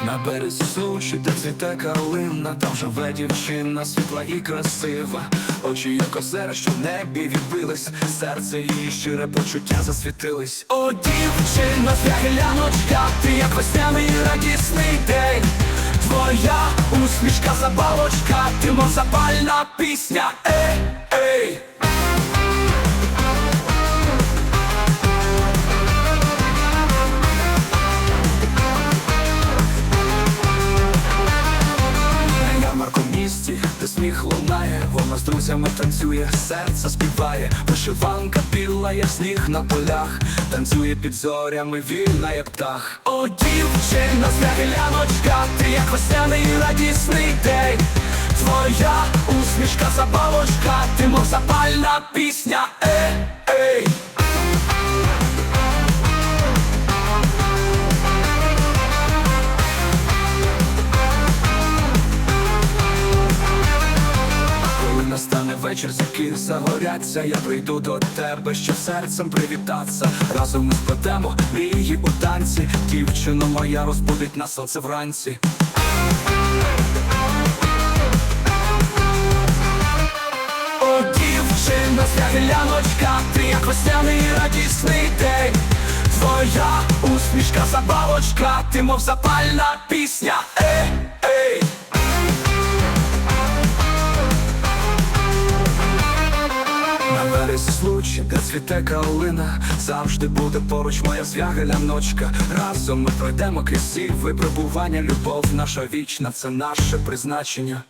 На березі суші, де цвіте калина, там живе дівчина, світла і красива. Очі як озера, що в небі відбились, серце її щире почуття засвітились. О, дівчина, гляночка, ти як весняний радісний день. Твоя усмішка забавочка, ти мов запальна пісня. Ей, ей. Сміх лунає, вона з друзями танцює, серце співає, вишиванка біла, як сніг на полях, танцює під зорями, вільна, як птах. О, дівчина, гляночка, ти як весняний радісний день. Твоя усмішка забавочка, ти мов запальна пісня. Ей, настане вечір, зірки загоряться, я прийду до тебе, щоб серцем привітатися. Разом ми складемо мрії у танці, дівчино моя розбудить на сонце вранці. О, дівчина, гляночка, ти як весняний радісний день. Твоя усмішка забавочка, ти мов запальна пісня. Ей, ей. Березі случай, де цвіте калина. Завжди буде поруч моя звягеляночка Разом ми пройдемо крізь всі випробування. Любов наша вічна, це наше призначення